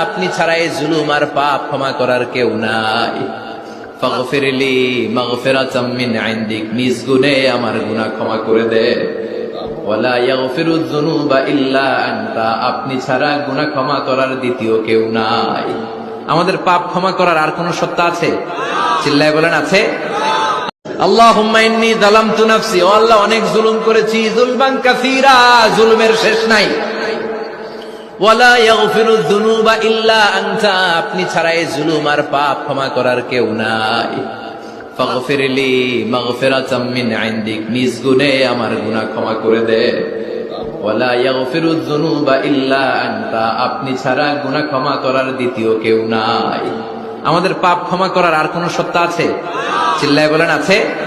আপনি ছাড়া এই জুলুম আর পাপ ক্ষমা করার কেউ নাই। নিজ গুণে আমার গুনাহ ক্ষমা করে দে। ইল্লা আনতা। আপনি ছাড়া গুনাহ ক্ষমা করার দ্বিতীয় কেউ নাই। আমাদের পাপ ক্ষমা করার আর কোন সত্তা আছে? চিল্লায় বলেন, আছে। আল্লাহ, অনেক জুলুম করেছি। শেষ নাই। আপনি ছাড়া এই জুলুম আর পাপ ক্ষমা করার কেউ নাই। আমার গুনাহ ক্ষমা করে দে। আপনি ছাড়া গুনা ক্ষমা করার দ্বিতীয় কেউ নাই। আমাদের পাপ ক্ষমা করার আর কোন সত্তা আছে? চিল্লায় বলেন, আছে?